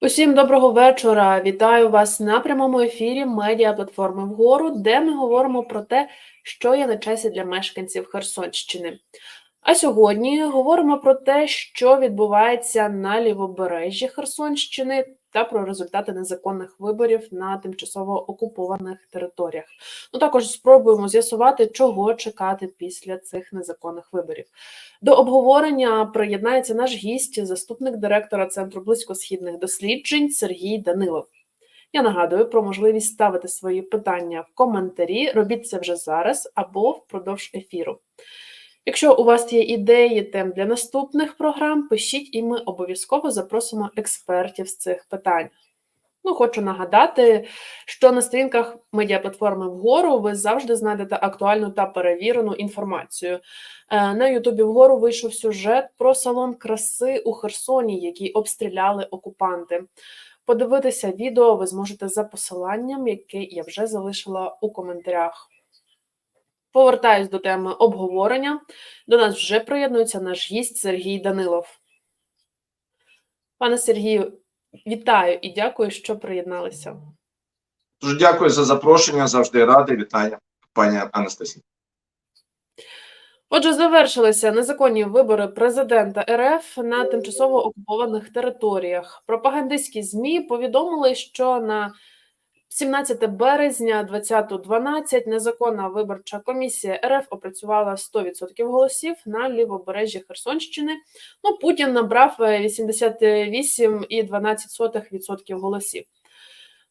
Усім доброго вечора. Вітаю вас на прямому ефірі медіа платформи вгору, де ми говоримо про те, що є на часі для мешканців Херсонщини. А сьогодні говоримо про те, що відбувається на лівобережжі Херсонщини та про результати незаконних виборів на тимчасово окупованих територіях. Ну також спробуємо з'ясувати, чого чекати після цих незаконних виборів. До обговорення приєднається наш гість, заступник директора Центру близькосхідних досліджень Сергій Данилов. Я нагадую про можливість ставити свої питання в коментарі. Робіть це вже зараз або впродовж ефіру. Якщо у вас є ідеї тем для наступних програм, пишіть, і ми обов'язково запросимо експертів з цих питань. Ну, хочу нагадати, що на сторінках медіаплатформи вгору ви завжди знайдете актуальну та перевірену інформацію. Е, На Ютубі вгору вийшов сюжет про салон краси у Херсоні, який обстріляли окупанти. Подивитися відео ви зможете за посиланням, яке я вже залишила у коментарях. Повертаюсь до теми обговорення. До нас вже приєднується наш гість Сергій Данилов. Пане Сергію, вітаю і дякую, що приєдналися. Дуже дякую за запрошення. Завжди радий. Вітання, пані Анастасія. Отже, завершилися незаконні вибори президента РФ на тимчасово окупованих територіях. Пропагандистські ЗМІ повідомили, що на 17 березня 20.12 незаконна виборча комісія РФ опрацювала 100% голосів на лівобережжі Херсонщини. Ну, Путін набрав е, 88,12% голосів.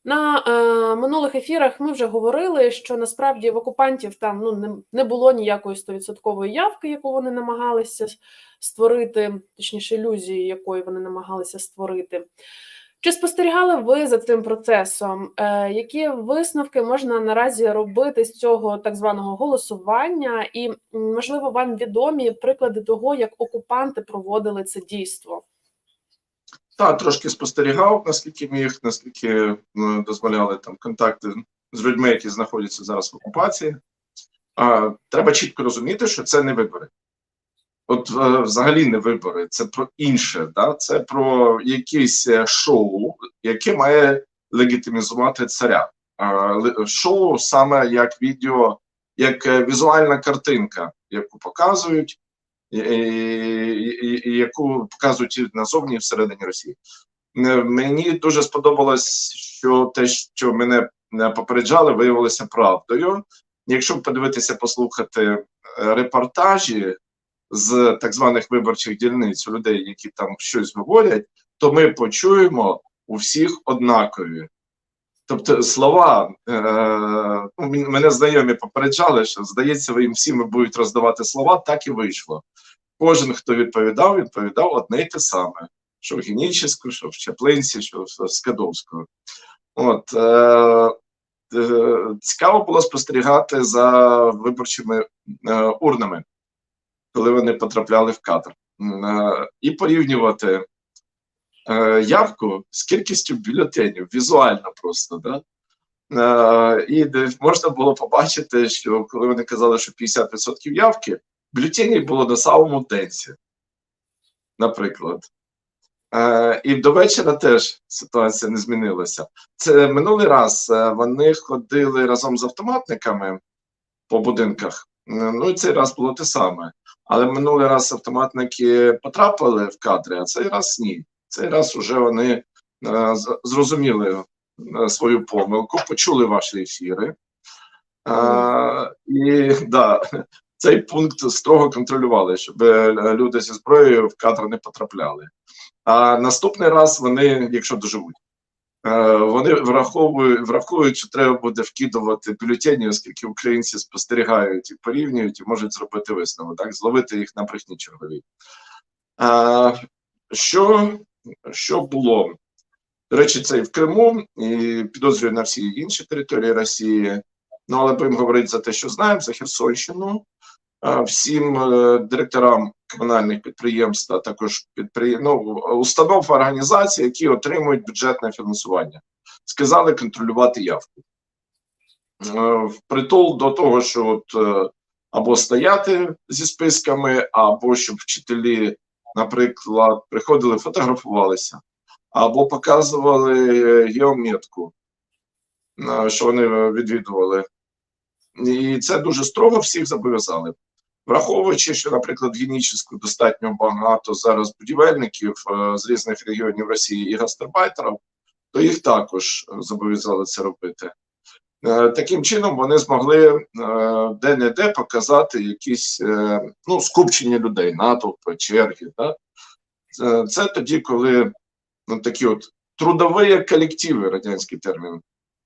На е, минулих ефірах ми вже говорили, що насправді в окупантів там ну не, не було ніякої стовідсоткової явки, яку вони намагалися створити, точніше, ілюзії, якої вони намагалися створити. Чи спостерігали ви за цим процесом? Е, які висновки можна наразі робити з цього так званого голосування? І можливо вам відомі приклади того, як окупанти проводили це дійство? Так, трошки спостерігав, наскільки міг, наскільки дозволяли там контакти з людьми, які знаходяться зараз в окупації. А, треба чітко розуміти, що це не вибори. От е, взагалі не вибори, це про інше, да? це про якесь е, шоу, яке має легітимізувати царя. Шоу саме як відео, як е, візуальна картинка, яку показують, і, яку показують назовні всередині Росії. Мені дуже сподобалось, що те, що мене попереджали, виявилося правдою. Якщо подивитися, послухати репортажі з так званих виборчих дільниць людей, які там щось говорять, то ми почуємо у всіх однакові. Тобто слова, е, ну, мене знайомі попереджали, що здається, ви їм всім будуть роздавати слова, так і вийшло. Кожен, хто відповідав, відповідав одне й те саме: що в Генічеську, що в Чаплинці, що в Скадовську. От, е, е, цікаво було спостерігати за виборчими е, урнами, коли вони потрапляли в кадр, е, і порівнювати е, явку з кількістю бюлетенів, візуально просто. Да? Е, і можна було побачити, що коли вони казали, що 50% явки, бюлетенів було на самому денці, наприклад. І до вечора теж ситуація не змінилася. Це минулий раз вони ходили разом з автоматниками по будинках. Е, Ну і цей раз було те саме. Але минулий раз автоматники потрапили в кадри, а цей раз ні. Цей раз вже вони е, зрозуміли е, свою помилку, почули ваші ефіри. Е, і да, цей пункт строго контролювали, щоб люди зі зброєю в кадр не потрапляли. А наступний раз вони, якщо доживуть, вони враховують, враховують, що треба буде вкидувати бюлетені, оскільки українці спостерігають і порівнюють, і можуть зробити висновок, так, зловити їх на брехні чергові. А, що, що було? До речі, це і в Криму, і підозрюю на всі інші території Росії. Ну, але будемо говорити за те, що знаємо, за Херсонщину. А, Всім е, директорам комунальних підприємств, а також підприєм... ну, установ організацій, які отримують бюджетне фінансування, сказали контролювати явку. Е, Впритул до того, що от е, або стояти зі списками, або щоб вчителі, наприклад, приходили, фотографувалися. або показували е, геометку, що вони відвідували. І це дуже строго всіх зобов'язали. Враховуючи, що, наприклад, Генічеську достатньо багато зараз будівельників е, з різних регіонів Росії і гастарбайтерів, то їх також зобов'язали це робити. Е, Таким чином вони змогли е, де-не-де показати якісь ну, скупчення людей, натовпи, черги. Да? Це, тоді, коли ну, такі от трудові колективи, радянський термін,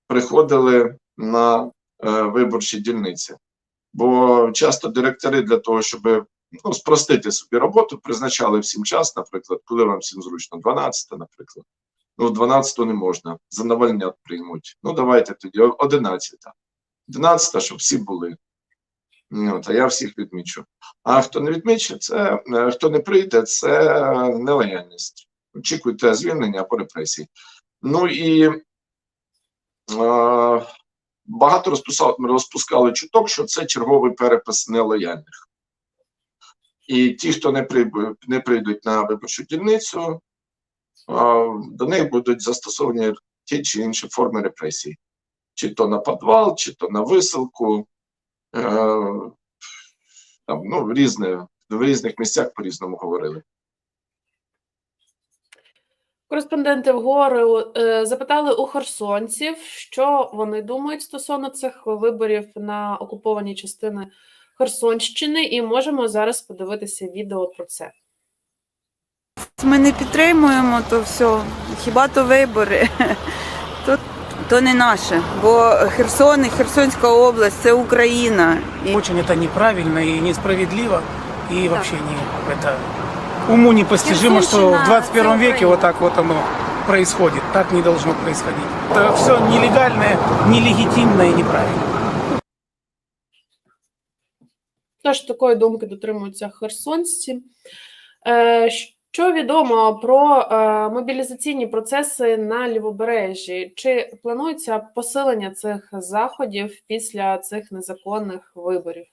приходили на виборчі дільниці. Бо часто директори для того, щоб ну, спростити собі роботу, призначали всім час, наприклад, коли вам всім зручно, 12, наприклад. Ну, 12 не можна, за навальнят приймуть. Ну, давайте тоді 11. 11, щоб всі були. От, а я всіх відмічу. А хто не відміче, це е, хто не прийде, це нелояльність. Очікуйте звільнення або репресій. Ну і е, багато розпускали, розпускали чуток, що це черговий перепис нелояльних. І ті, хто не, прибу- не прийдуть на виборчу дільницю, до них будуть застосовані ті чи інші форми репресій, чи то на підвал, чи то на висилку. Е, там, ну, різне, в різних місцях по-різному говорили. Кореспонденти вгору е, запитали у херсонців, що вони думають стосовно цих виборів на окупованій частини Херсонщини, і можемо зараз подивитися відео про це. Ми не підтримуємо, то все. Хіба то вибори? То, то не наше. Бо Херсон і Херсонська область це Україна. І Очень это неправильно и несправедливо, и вообще не это уму непостижимо, что в Херсонщина, 21 это веке вот так вот оно происходит. Так не должно происходить. Это все нелегальное, нелегитимно и неправильно. Тож такої думки дотримуються херсонці. Е, Що відомо про е, мобілізаційні процеси на лівобережжі? Чи планується посилення цих заходів після цих незаконних виборів?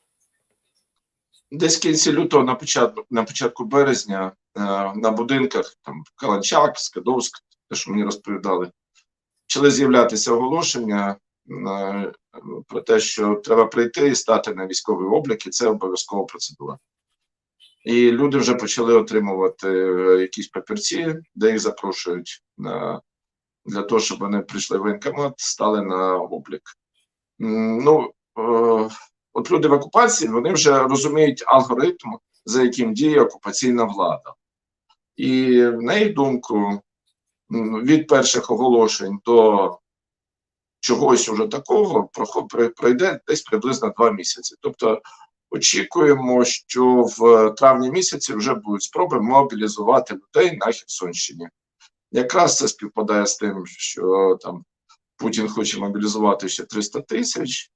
Десь кінці лютого, на початку, на початку березня, е, на будинках там Каланчак, Скадовськ, те, що мені розповідали, почали з'являтися оголошення е, про те, що треба прийти і стати на військовий облік, і це обов'язкова процедура. І люди вже почали отримувати е, якісь папірці, де їх запрошують на, для того, щоб вони прийшли в воєнкомат, стали на облік. Ну, от люди в окупації вони вже розуміють алгоритм, за яким діє окупаційна влада. І на їх думку, від перших оголошень до чогось уже такого пройде десь приблизно два місяці. Тобто очікуємо, що в травні місяці вже будуть спроби мобілізувати людей на Херсонщині. Якраз це співпадає з тим, що там Путін хоче мобілізувати ще 300 тисяч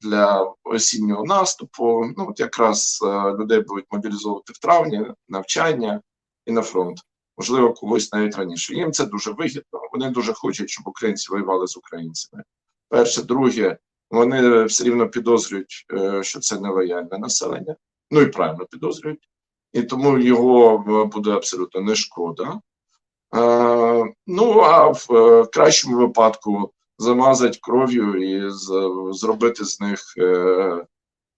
для осіннього наступу. Ну, от якраз е, людей будуть мобілізовувати в травні, навчання і на фронт. Можливо, когось навіть раніше. Їм це дуже вигідно. Вони дуже хочуть, щоб українці воювали з українцями. Перше, друге, вони все рівно підозрюють, е, що це нелояльне населення. Ну і правильно підозрюють. І тому його е, буде абсолютно не шкода. Е, ну а в е, кращому випадку замазати кров'ю і зробити з них е,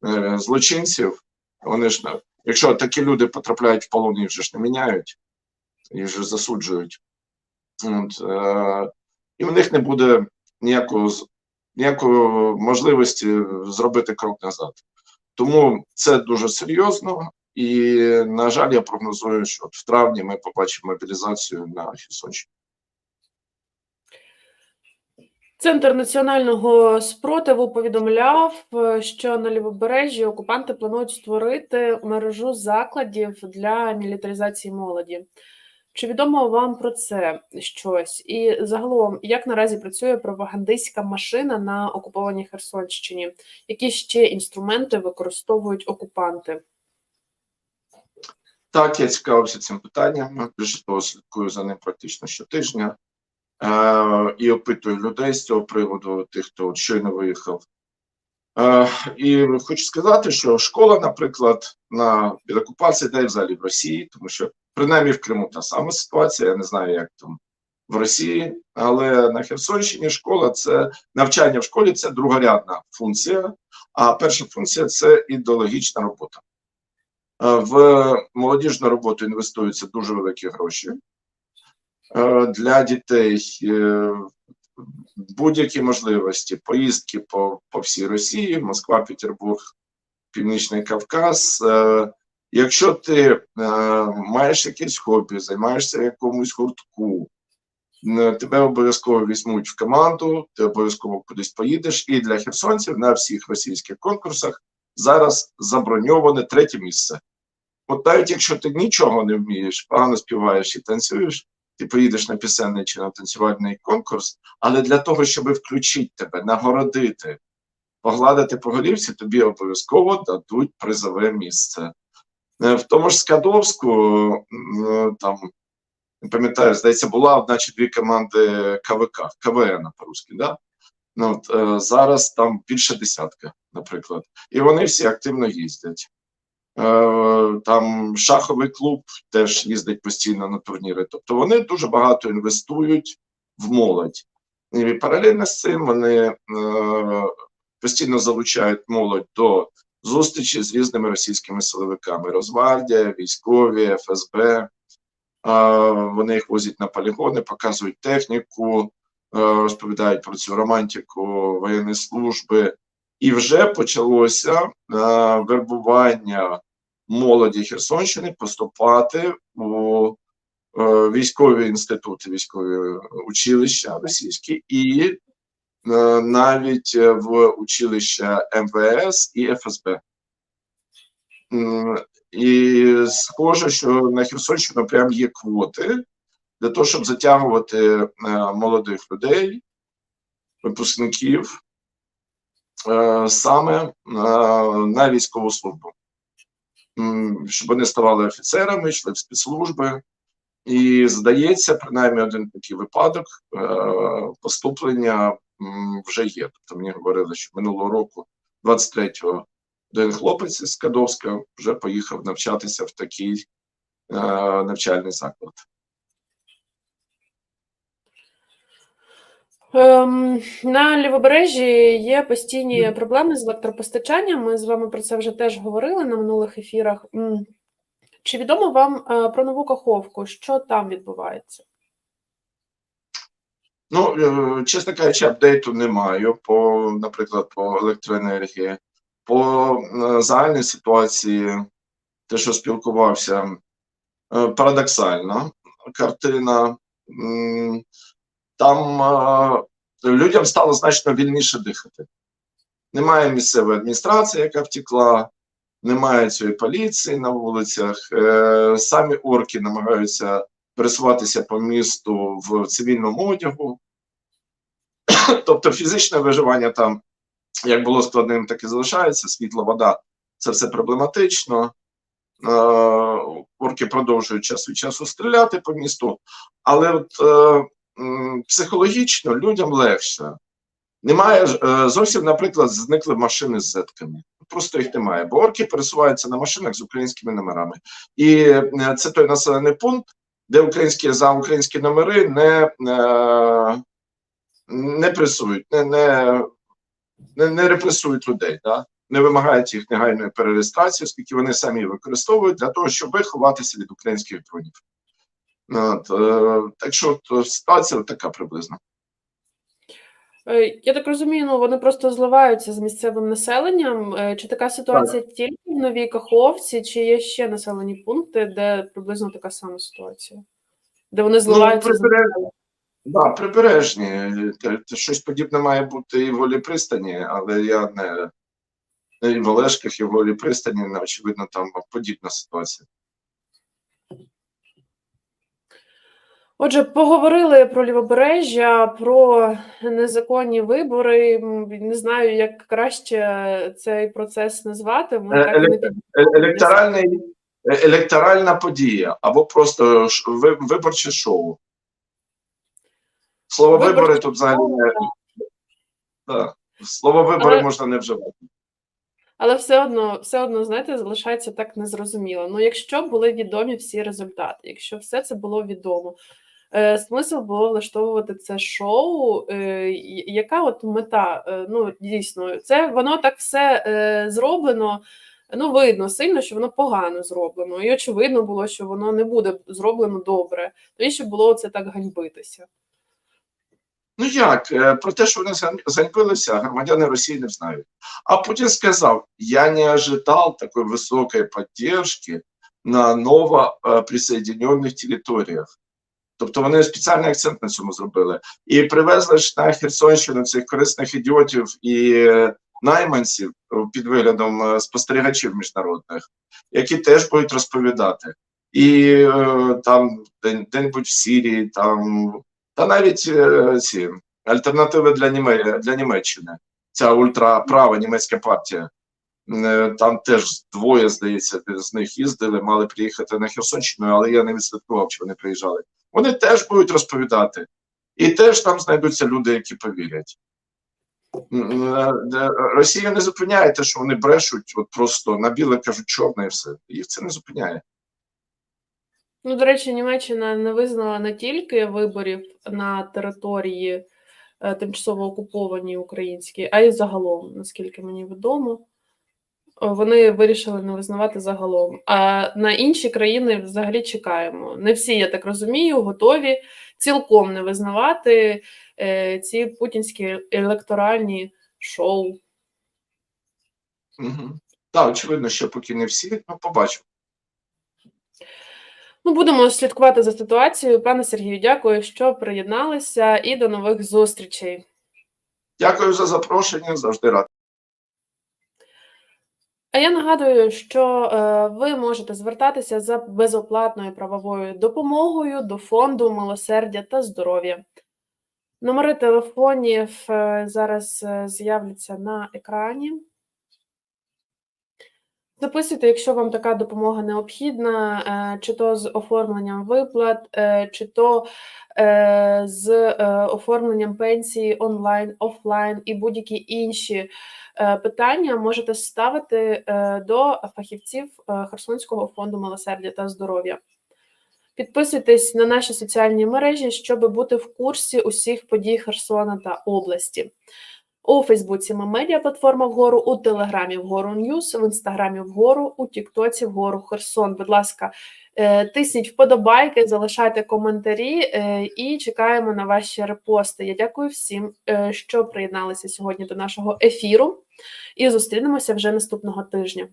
е, злочинців. Вони ж якщо такі люди потрапляють в полон, їх же ж не міняють, їх же засуджують. От, е, і в них не буде ніякого ніякої можливості зробити крок назад. Тому це дуже серйозно. І, на жаль, я прогнозую, що от в травні ми побачимо мобілізацію на Херсонщині. Центр національного спротиву повідомляв, е, що на лівобережжі окупанти планують створити мережу закладів для мілітаризації молоді. Чи відомо вам про це щось? І загалом, як наразі працює пропагандистська машина на окупованій Херсонщині? Які ще інструменти використовують окупанти? Так, я цікавився цим питанням. Більше того, слідкую за ним практично щотижня і опитую людей з цього приводу, тих, хто щойно виїхав. Е, і хочу сказати, що школа, наприклад, на під окупацією, де взагалі в Росії, тому що Принаймні в Криму та сама ситуація. Я не знаю, як там в Росії, але на Херсонщині школа це навчання в школі це другорядна функція, а перша функція це ідеологічна робота. Е, В молодіжну роботу інвестуються дуже великі гроші. Е, Для дітей е, будь-які можливості, поїздки по, по всій Росії, Москва, Петербург, Північний Кавказ. Е, Якщо ти маєш якесь хобі, займаєшся якомусь гуртку, тебе обов'язково візьмуть в команду, ти обов'язково кудись поїдеш. І для херсонців на всіх російських конкурсах зараз заброньоване третє місце. От навіть якщо ти нічого не вмієш, погано співаєш і танцюєш, ти поїдеш на пісенний чи на танцювальний конкурс, але для того, щоб включити тебе, нагородити, погладити по голівці, тобі обов'язково дадуть призове місце. Е, В тому ж Скадовську, е, там, не пам'ятаю, здається, була одна чи дві команди КВК, КВН по-русски, да? Ну, от, е, зараз там більше десятка, наприклад. І вони всі активно їздять. Е, там шаховий клуб теж їздить постійно на турніри. Тобто вони дуже багато інвестують в молодь. І паралельно з цим вони е, постійно залучають молодь до зустрічі з різними російськими силовиками: Розвардія, військові, ФСБ. Е, вони їх возять на полігони, показують техніку, розповідають про цю романтику воєнної служби. І вже почалося е, вербування молоді Херсонщини поступати у е, військові інститути, військові училища російські, і е, навіть в училища МВС і ФСБ. І схоже, що на Херсонщину прям є квоти для того, щоб затягувати молодих людей, випускників саме е, на військову службу, щоб вони ставали офіцерами, йшли в спецслужби. І здається, принаймні один такий випадок е, поступлення вже є. Тобто мені говорили, що минулого року, 23-го, один хлопець із Скадовська вже поїхав навчатися в такий е, навчальний заклад. Ем, на лівобережжі є постійні проблеми з електропостачанням. Ми з вами про це вже теж говорили на минулих ефірах. Чи відомо вам е, про нову Каховку? Що там відбувається? Ну, е, чесно кажучи, апдейту не маю по, наприклад, по електроенергії. По е, загальній ситуації, те, що спілкувався, е, парадоксальна картина. Там е, людям стало значно вільніше дихати. Немає місцевої адміністрації, яка втекла, немає цієї поліції на вулицях. Е, Самі орки намагаються пересуватися по місту в цивільному одягу. Тобто фізичне виживання там як було складним, так і залишається. Світло, вода це все проблематично. Е, орки продовжують час від часу стріляти по місту, але от е, психологічно людям легше. Немає е, зовсім, наприклад, зникли машини з зетками. Просто їх немає, бо орки пересуваються на машинах з українськими номерами. І е, це той населений пункт, де українські за українські номери не, е, не пресують, не, не, не, репресують людей, да? не вимагають їх негайної перереєстрації, оскільки вони самі використовують для того, щоб ховатися від українських дронів. От, е, так що от, ситуація така приблизно. Е, Я так розумію, ну вони просто зливаються з місцевим населенням. Е, Чи така ситуація тільки в Новій Каховці, чи є ще населені пункти, де приблизно така сама ситуація? Де вони зливаються з прибереж- населенням? Да, прибережні. Щось подібне має бути і в волі пристані, але я не і в Олешках, і в волі пристані, очевидно, там подібна ситуація. Отже, поговорили про лівобережжя, про незаконні вибори. Не знаю, як краще цей процес назвати. Ми Е, так не Електоральний, е- електоральна подія або просто виборче шоу. Слово Виборче вибори тут взагалі не. Да. Слово вибори Але- можна не вживати. Але все одно, все одно, знаєте, залишається так незрозуміло. Ну, якщо були відомі всі результати, якщо все це було відомо, е, смисл було влаштовувати це шоу. Е, яка от мета? Е, ну, дійсно, це воно так все зроблено. Ну, видно сильно, що воно погано зроблено. І очевидно було, що воно не буде зроблено добре. Навіщо було це так ганьбитися? Ну як, про те, що вони зган- громадяни Росії не знають. А Путін сказав: я не ожидал такой високої поддержки на новоприсоединених територіях. Тобто вони спеціальний акцент на цьому зробили. І привезли ж на Херсонщину цих корисних ідіотів і е, найманців під виглядом е, спостерігачів міжнародних, які теж будуть розповідати. І е, там день, день-будь в Сирії, там та навіть ці альтернативи для, Німе, для Німеччини. Ця ультраправа німецька партія. Там теж двоє, здається, з них їздили, мали приїхати на Херсонщину, але я не відслідкував, чи вони приїжджали. Вони теж будуть розповідати. І теж там знайдуться люди, які повірять. Е, де- Росія не зупиняє те, що вони брешуть, от просто на біле кажуть чорне і все. Їх це не зупиняє. Ну, до речі, Німеччина не визнала не тільки виборів на території е, тимчасово окупованій українській, а й загалом, наскільки мені відомо. Вони вирішили не визнавати загалом. А на інші країни взагалі чекаємо. Не всі, я так розумію, готові цілком не визнавати е, ці путінські електоральні шоу. Угу. Так, очевидно, що поки не всі, ну побачимо. Ну, будемо слідкувати за ситуацією. Пане Сергію, дякую, що приєдналися, і до нових зустрічей. Дякую за запрошення, завжди радий. А я нагадую, що е, ви можете звертатися за безоплатною правовою допомогою до фонду милосердя та здоров'я. Номери телефонів е, зараз е, з'являться на екрані. Записуйте, якщо вам така допомога необхідна, е, чи то з оформленням виплат, е, чи то е, з оформленням пенсії онлайн, офлайн і будь-які інші питання можете ставити до фахівців Херсонського фонду милосердя та здоров'я. Підписуйтесь на наші соціальні мережі, щоб бути в курсі усіх подій Херсона та області. У Фейсбуці ми медіа платформа вгору, у Телеграмі вгору Ньюс, в інстаграмі вгору, у Тіктоці вгору Херсон. Будь ласка, е, тисніть вподобайки, залишайте коментарі е, і чекаємо на ваші репости. Я дякую всім, е, що приєдналися сьогодні до нашого ефіру, і зустрінемося вже наступного тижня.